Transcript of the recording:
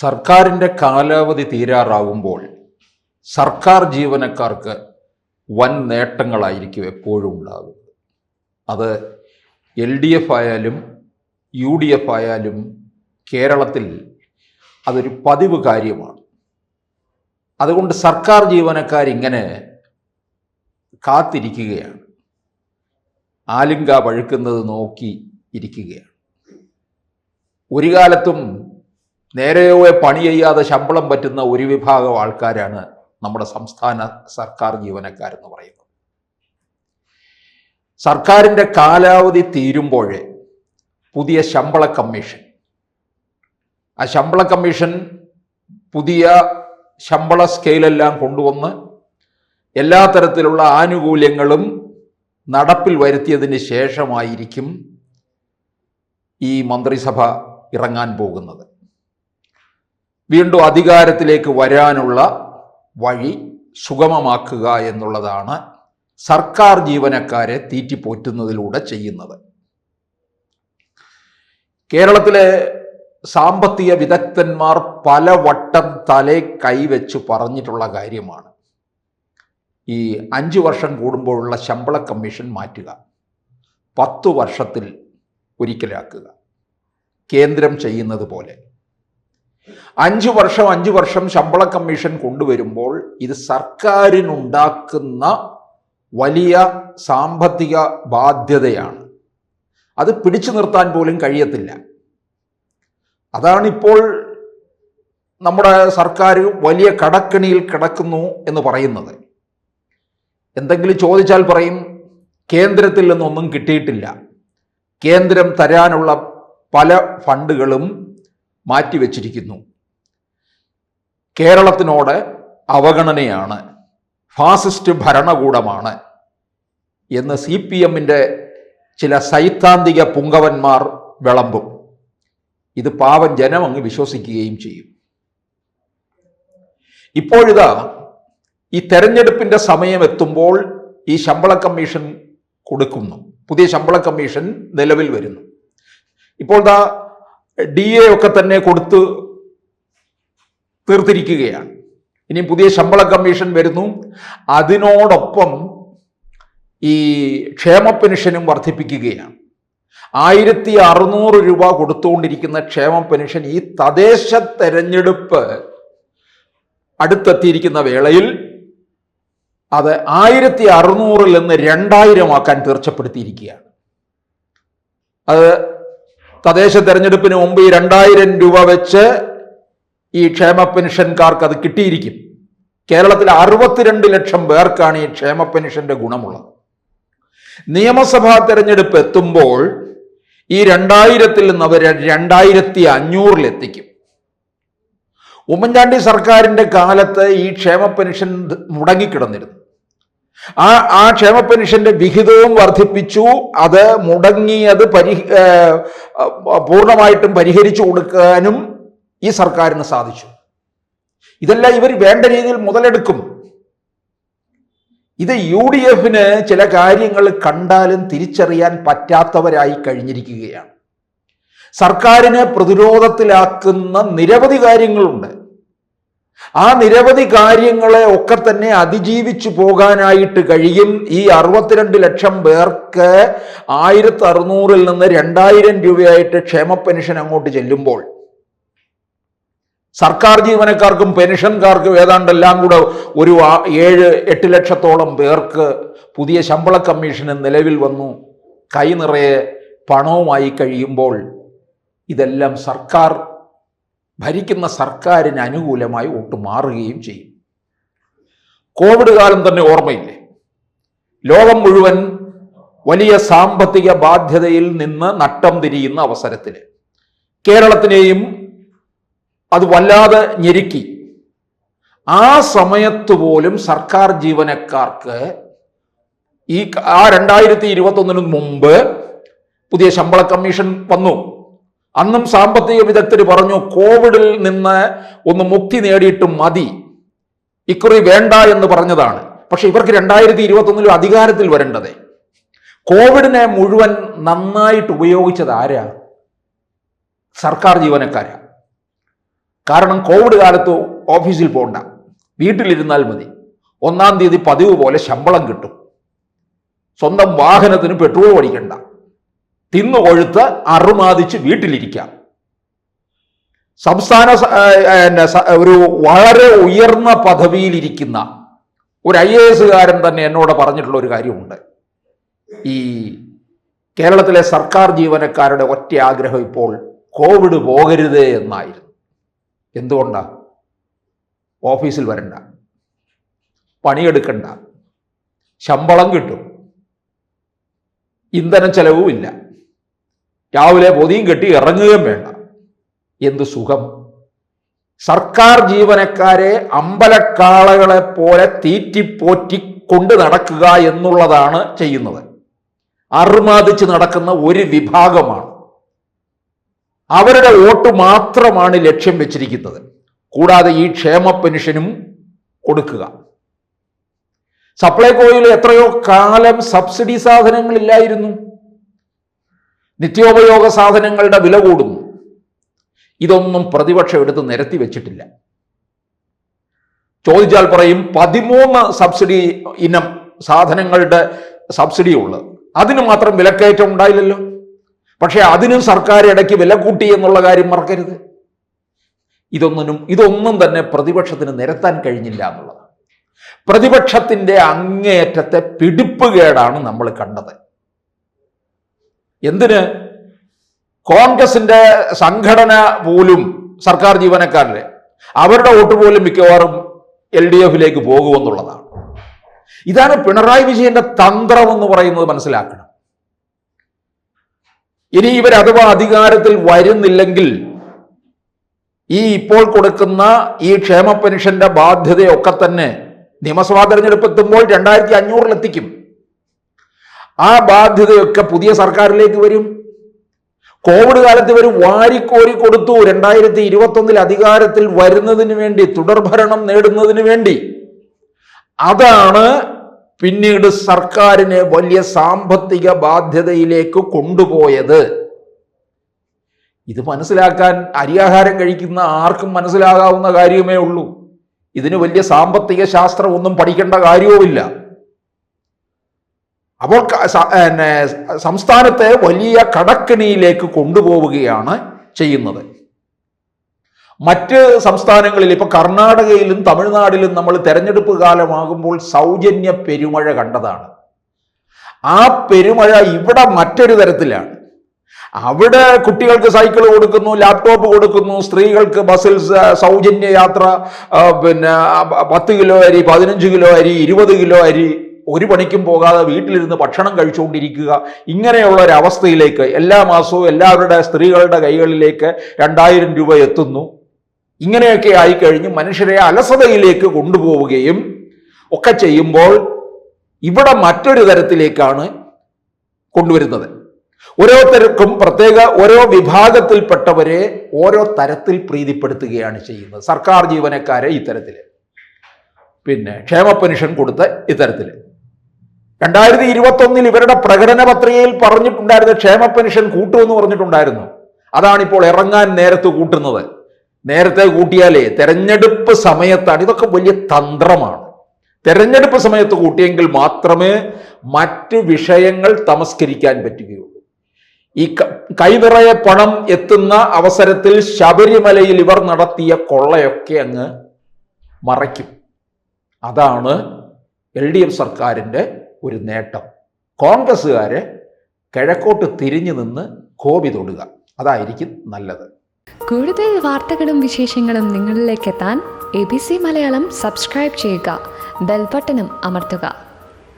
സർക്കാരിന്റെ കാലാവധി തീരാറാവുമ്പോൾ സർക്കാർ ജീവനക്കാർക്ക് വൻ നേട്ടങ്ങളായിരിക്കും എപ്പോഴും ഉണ്ടാകുന്നത് അത് എൽ ഡി എഫ് ആയാലും യു ഡി എഫ് ആയാലും കേരളത്തിൽ അതൊരു പതിവ് കാര്യമാണ്. അതുകൊണ്ട് സർക്കാർ ജീവനക്കാരിങ്ങനെ കാത്തിരിക്കുകയാണ്. ആലിംഗ വഴുക്കുന്നത് നോക്കി ഇരിക്കുകയാണ്. ഒരു കാലത്തും നേരെയോ പണി ചെയ്യാതെ ശമ്പളം പറ്റുന്ന ഒരു വിഭാഗം ആൾക്കാരാണ് നമ്മുടെ സംസ്ഥാന സർക്കാർ ജീവനക്കാരെന്ന് പറയുന്നത്. സർക്കാരിന്റെ കാലാവധി തീരുമ്പോഴേ പുതിയ ശമ്പള കമ്മീഷൻ. ആ ശമ്പള കമ്മീഷൻ പുതിയ ശമ്പള സ്കെയിലെല്ലാം കൊണ്ടുവന്ന് എല്ലാ തരത്തിലുള്ള ആനുകൂല്യങ്ങളും നടപ്പിൽ വരുത്തിയതിന് ശേഷമായിരിക്കും ഈ മന്ത്രിസഭ ഇറങ്ങാൻ പോകുന്നത്. വീണ്ടും അധികാരത്തിലേക്ക് വരാനുള്ള വഴി സുഗമമാക്കുക എന്നുള്ളതാണ് സർക്കാർ ജീവനക്കാരെ തീറ്റിപ്പോറ്റുന്നതിലൂടെ ചെയ്യുന്നത്. കേരളത്തിലെ സാമ്പത്തിക വിദഗ്ധന്മാർ പലവട്ടം തലേ കൈവച്ച് പറഞ്ഞിട്ടുള്ള കാര്യമാണ്. ഈ അഞ്ച് വർഷം കൂടുമ്പോഴുള്ള ശമ്പള കമ്മീഷൻ മാറ്റുക പത്തു വർഷത്തിൽ ഒരിക്കലാക്കുക കേന്ദ്രം ചെയ്യുന്നത് പോലെ. അഞ്ച് വർഷം അഞ്ച് വർഷം ശമ്പള കമ്മീഷൻ കൊണ്ടുവരുമ്പോൾ ഇത് സർക്കാരിനുണ്ടാക്കുന്ന വലിയ സാമ്പത്തിക ബാധ്യതയാണ്. അത് പിടിച്ചു നിർത്താൻ പോലും കഴിയത്തില്ല. അതാണിപ്പോൾ നമ്മുടെ സർക്കാർ വലിയ കടക്കണിയിൽ കിടക്കുന്നു എന്ന് പറയുന്നത്. എന്തെങ്കിലും ചോദിച്ചാൽ പറയും കേന്ദ്രത്തിൽ നിന്നൊന്നും കിട്ടിയിട്ടില്ല. കേന്ദ്രം തരാനുള്ള പല ഫണ്ടുകളും മാറ്റിവെച്ചിരിക്കുന്നു. കേരളത്തിനോട് അവഗണനയാണ്. ഫാസിസ്റ്റ് ഭരണകൂടമാണ് എന്ന് സി പി എമ്മിന്റെ ചില സൈദ്ധാന്തിക പുങ്കവന്മാർ വിളമ്പും. ഇത് പാവം ജനം അങ്ങ് വിശ്വസിക്കുകയും ചെയ്യും. ഇപ്പോഴിതാ ഈ തെരഞ്ഞെടുപ്പിന്റെ സമയം എത്തുമ്പോൾ ഈ ശമ്പള കമ്മീഷൻ കൊടുക്കുന്നു. പുതിയ ശമ്പള കമ്മീഷൻ നിലവിൽ വരുന്നു. ഇപ്പോൾ ദാ ഡി എ ഒക്കെ തന്നെ കൊടുത്ത് തീർത്തിരിക്കുകയാണ്. ഇനി പുതിയ ശമ്പള കമ്മീഷൻ വരുന്നു. അതിനോടൊപ്പം ഈ ക്ഷേമ പെൻഷനും വർദ്ധിപ്പിക്കുകയാണ്. ആയിരത്തി അറുന്നൂറ് രൂപ കൊടുത്തുകൊണ്ടിരിക്കുന്ന ക്ഷേമ പെൻഷൻ ഈ തദ്ദേശ തെരഞ്ഞെടുപ്പ് അടുത്തെത്തിയിരിക്കുന്ന വേളയിൽ അത് ആയിരത്തി അറുന്നൂറിൽ നിന്ന് രണ്ടായിരമാക്കാൻ തീർച്ചപ്പെടുത്തിയിരിക്കുകയാണ്. അത് തദ്ദേശ തെരഞ്ഞെടുപ്പിന് മുമ്പ് ഈ രണ്ടായിരം രൂപ വെച്ച് ഈ ക്ഷേമ പെൻഷൻകാർക്ക് അത് കിട്ടിയിരിക്കും. കേരളത്തിൽ അറുപത്തിരണ്ട് ലക്ഷം പേർക്കാണ് ഈ ക്ഷേമ പെൻഷന്റെ ഗുണമുള്ളത്. നിയമസഭാ തെരഞ്ഞെടുപ്പ് എത്തുമ്പോൾ ഈ രണ്ടായിരത്തിൽ നിന്ന് അവർ രണ്ടായിരത്തി അഞ്ഞൂറിലെത്തിക്കും ഉമ്മൻചാണ്ടി സർക്കാരിന്റെ കാലത്ത് ഈ ക്ഷേമ പെൻഷൻ മുടങ്ങിക്കിടന്നിരുന്നു. ആ ആ ക്ഷേമ പെൻഷന്റെ വിഹിതവും വർദ്ധിപ്പിച്ചു. അത് മുടങ്ങിയത് പരി പൂർണമായിട്ടും പരിഹരിച്ചു കൊടുക്കാനും ഈ സർക്കാരിന് സാധിച്ചു. ഇതെല്ലാം ഇവർ വേണ്ട രീതിയിൽ മുതലെടുക്കും. ഇത് യു ഡി എഫിന് ചില കാര്യങ്ങൾ കണ്ടാലും തിരിച്ചറിയാൻ പറ്റാത്തവരായി കഴിഞ്ഞിരിക്കുകയാണ്. സർക്കാരിനെ പ്രതിരോധത്തിലാക്കുന്ന നിരവധി കാര്യങ്ങളുണ്ട്. ആ നിരവധി കാര്യങ്ങളെ ഒക്കെ തന്നെ അതിജീവിച്ചു പോകാനായിട്ട് കഴിയും. ഈ അറുപത്തിരണ്ട് ലക്ഷം പേർക്ക് ആയിരത്തി അറുന്നൂറിൽ നിന്ന് രണ്ടായിരം രൂപയായിട്ട് ക്ഷേമ പെൻഷൻ അങ്ങോട്ട് ചെല്ലുമ്പോൾ സർക്കാർ ജീവനക്കാർക്കും പെൻഷൻകാർക്കും ഏതാണ്ട് എല്ലാം കൂടെ ഒരു ഏഴ് എട്ട് ലക്ഷത്തോളം പേർക്ക് പുതിയ ശമ്പള കമ്മീഷന് നിലവിൽ വന്നു. കൈ നിറയെ പണവുമായി കഴിയുമ്പോൾ ഇതെല്ലാം സർക്കാർ ഭരിക്കുന്ന സർക്കാരിന് അനുകൂലമായി വോട്ട് മാറുകയും ചെയ്യും. കോവിഡ് കാലം തന്നെ ഓർമ്മയില്ലേ? ലോകം മുഴുവൻ വലിയ സാമ്പത്തിക ബാധ്യതയിൽ നിന്ന് നട്ടം തിരിയുന്ന അവസരത്തിൽ കേരളത്തിനെയും അത് വല്ലാതെ ഞെരുക്കി. ആ സമയത്ത് പോലും സർക്കാർ ജീവനക്കാർക്ക് ഈ ആ രണ്ടായിരത്തി ഇരുപത്തൊന്നിന് മുമ്പ് പുതിയ ശമ്പള കമ്മീഷൻ വന്നു. അന്നും സാമ്പത്തിക വിദഗ്ധർ പറഞ്ഞു കോവിഡിൽ നിന്ന് ഒന്ന് മുക്തി നേടിയിട്ട് മതി. ഇക്കുറി വേണ്ട എന്ന് പറഞ്ഞതാണ്. പക്ഷെ ഇവർക്ക് രണ്ടായിരത്തി ഇരുപത്തൊന്നിലും അധികാരത്തിൽ വരേണ്ടതേ. കോവിഡിനെ മുഴുവൻ നന്നായിട്ട് ഉപയോഗിച്ചത് ആരാ? സർക്കാർ ജീവനക്കാരാ. കാരണം കോവിഡ് കാലത്ത് ഓഫീസിൽ പോകണ്ട വീട്ടിലിരുന്നാൽ മതി. ഒന്നാം തീയതി പതിവ് പോലെ ശമ്പളം കിട്ടും. സ്വന്തം വാഹനത്തിന് പെട്രോൾ അടിക്കണ്ട. തിന്നു കൊഴുത്ത് വീട്ടിലിരിക്കാം. സംസ്ഥാന ഒരു വളരെ ഉയർന്ന പദവിയിലിരിക്കുന്ന ഒരു ഐ എ എസുകാരൻ തന്നെ എന്നോട് പറഞ്ഞിട്ടുള്ള ഒരു കാര്യമുണ്ട്. ഈ കേരളത്തിലെ സർക്കാർ ജീവനക്കാരുടെ ഒറ്റ ആഗ്രഹം ഇപ്പോൾ കോവിഡ് പോകരുതേ എന്നായിരുന്നു. എന്തുകൊണ്ടാ? ഓഫീസിൽ വരണ്ട. പണിയെടുക്കണ്ട. ശമ്പളം കിട്ടും. ഇന്ധന ചെലവുമില്ല. രാവിലെ പൊതിയും കെട്ടി ഇറങ്ങുകയും വേണ്ട. എന്ത് സുഖം? സർക്കാർ ജീവനക്കാരെ അമ്പലക്കാളകളെ പോലെ തീറ്റിപ്പോറ്റി കൊണ്ട് നടക്കുക എന്നുള്ളതാണ് ചെയ്യുന്നത്. അർമാദിച്ച് നടക്കുന്ന ഒരു വിഭാഗമാണ്. അവരുടെ വോട്ട് മാത്രമാണ് ലക്ഷ്യം വെച്ചിരിക്കുന്നത്. കൂടാതെ ഈ ക്ഷേമ പെൻഷനും കൊടുക്കുക. സപ്ലൈകോയിൽ എത്രയോ കാലം സബ്സിഡി സാധനങ്ങളില്ലായിരുന്നു. നിത്യോപയോഗ സാധനങ്ങളുടെ വില കൂടുന്നു. ഇതൊന്നും പ്രതിപക്ഷം എടുത്ത് നിരത്തി വെച്ചിട്ടില്ല. ചോദിച്ചാൽ പറയും പതിമൂന്ന് സബ്സിഡി ഇനം സാധനങ്ങളുടെ സബ്സിഡി ഉള്ളത് അതിന് മാത്രം വിലക്കയറ്റം ഉണ്ടായില്ലല്ലോ. പക്ഷേ അതിനും സർക്കാർ ഇടയ്ക്ക് വില കൂട്ടി എന്നുള്ള കാര്യം മറക്കരുത്. ഇതൊന്നിനും ഇതൊന്നും തന്നെ പ്രതിപക്ഷത്തിന് നിരത്താൻ കഴിഞ്ഞില്ല എന്നുള്ളതാണ്. പ്രതിപക്ഷത്തിന്റെ അങ്ങേയറ്റത്തെ പിടിപ്പുകേടാണ് നമ്മൾ കണ്ടത്. എന്തിന്? കോൺഗ്രസിന്റെ സംഘടന പോലും സർക്കാർ ജീവനക്കാരുടെ അവരുടെ വോട്ട് പോലും മിക്കവാറും എൽ ഡി എഫിലേക്ക് പോകുമെന്നുള്ളതാണ് ഇതാണ് പിണറായി വിജയന്റെ തന്ത്രം എന്ന് പറയുന്നത് മനസ്സിലാക്കണം. ഇനി ഇവർ അഥവാ അധികാരത്തിൽ വരുന്നില്ലെങ്കിൽ ഈ ഇപ്പോൾ കൊടുക്കുന്ന ഈ ക്ഷേമ പെൻഷന്റെ ബാധ്യതയൊക്കെ തന്നെ നിയമസഭാ തെരഞ്ഞെടുപ്പ് എത്തുമ്പോൾ രണ്ടായിരത്തി അഞ്ഞൂറിലെത്തിക്കും. ആ ബാധ്യതയൊക്കെ പുതിയ സർക്കാരിലേക്ക് വരും. കോവിഡ് കാലത്ത് ഇവർ വാരിക്കോരി കൊടുത്തു. രണ്ടായിരത്തി ഇരുപത്തൊന്നിൽ അധികാരത്തിൽ വരുന്നതിന് വേണ്ടി തുടർഭരണം നേടുന്നതിന് വേണ്ടി. അതാണ് പിന്നീട് സർക്കാരിനെ വലിയ സാമ്പത്തിക ബാധ്യതയിലേക്ക് കൊണ്ടുപോയത്. ഇത് മനസ്സിലാക്കാൻ അരിയാഹാരം കഴിക്കുന്ന ആർക്കും മനസ്സിലാകാവുന്ന കാര്യമേ ഉള്ളൂ. ഇതിന് വലിയ സാമ്പത്തിക ശാസ്ത്രം ഒന്നും പഠിക്കേണ്ട കാര്യവുമില്ല. അപ്പോൾ പിന്നെ സംസ്ഥാനത്തെ വലിയ കടക്കിണിയിലേക്ക് കൊണ്ടുപോവുകയാണ് ചെയ്യുന്നത്. മറ്റ് സംസ്ഥാനങ്ങളിൽ ഇപ്പൊ കർണാടകയിലും തമിഴ്നാട്ടിലും നമ്മൾ തെരഞ്ഞെടുപ്പ് കാലമാകുമ്പോൾ സൗജന്യ പെരുമഴ കണ്ടതാണ്. ആ പെരുമഴ ഇവിടെ മറ്റൊരു തരത്തിലാണ്. അവിടെ കുട്ടികൾക്ക് സൈക്കിൾ കൊടുക്കുന്നു ലാപ്ടോപ്പ് കൊടുക്കുന്നു സ്ത്രീകൾക്ക് ബസ്സിൽ സൗജന്യ യാത്ര പിന്നെ പത്ത് കിലോ അരി പതിനഞ്ച് കിലോ അരി ഇരുപത് കിലോ അരി ഒരു പണിക്കും പോകാതെ വീട്ടിലിരുന്ന് ഭക്ഷണം കഴിച്ചുകൊണ്ടിരിക്കുക. ഇങ്ങനെയുള്ള ഒരു അവസ്ഥയിലേക്ക് എല്ലാ മാസവും എല്ലാവരുടെ സ്ത്രീകളുടെ കൈകളിലേക്ക് രണ്ടായിരം രൂപ എത്തുന്നു. ഇങ്ങനെയൊക്കെ ആയിക്കഴിഞ്ഞ് മനുഷ്യരെ അലസതയിലേക്ക് കൊണ്ടുപോവുകയും ഒക്കെ ചെയ്യുമ്പോൾ ഇവിടെ മറ്റൊരു തരത്തിലേക്കാണ് കൊണ്ടുവരുന്നത്. ഓരോരുത്തർക്കും പ്രത്യേക ഓരോ വിഭാഗത്തിൽപ്പെട്ടവരെ ഓരോ തരത്തിൽ പ്രീതിപ്പെടുത്തുകയാണ് ചെയ്യുന്നത്. സർക്കാർ ജീവനക്കാരെ ഇത്തരത്തിൽ പിന്നെ ക്ഷേമ പെൻഷൻ കൊടുത്ത് ഇത്തരത്തിൽ രണ്ടായിരത്തി ഇരുപത്തൊന്നിൽ ഇവരുടെ പ്രകടന പത്രികയിൽ പറഞ്ഞിട്ടുണ്ടായിരുന്ന ക്ഷേമ പെൻഷൻ കൂട്ടുമെന്ന് പറഞ്ഞിട്ടുണ്ടായിരുന്നു. അതാണിപ്പോൾ ഇറങ്ങാൻ നേരത്ത് കൂട്ടുന്നത്. നേരത്തെ കൂട്ടിയാലേ തെരഞ്ഞെടുപ്പ് സമയത്താണ്. ഇതൊക്കെ വലിയ തന്ത്രമാണ്. തെരഞ്ഞെടുപ്പ് സമയത്ത് കൂട്ടിയെങ്കിൽ മാത്രമേ മറ്റ് വിഷയങ്ങൾ തമസ്കരിക്കാൻ പറ്റുകയുള്ളൂ. ഈ ക- കൈനിറയെ പണം എത്തുന്ന അവസരത്തിൽ ശബരിമലയിൽ ഇവർ നടത്തിയ കൊള്ളയൊക്കെ അങ്ങ് മറയ്ക്കും. അതാണ് എൽ ഡി എഫ് സർക്കാരിന്റെ ഒരു നേട്ടം. കോൺഗ്രസ്സുകാരെ കിഴക്കോട്ട് തിരിഞ്ഞു നിന്ന് കോപി തൊടുക. അതായിരിക്കും നല്ലത്. കൂടുതൽ വാർത്തകളും വിശേഷങ്ങളും നിങ്ങളിലേക്ക് എത്താൻ A B C Malayalam subscribe ചെയ്യുക. ബെൽബട്ടനും അമർത്തുക.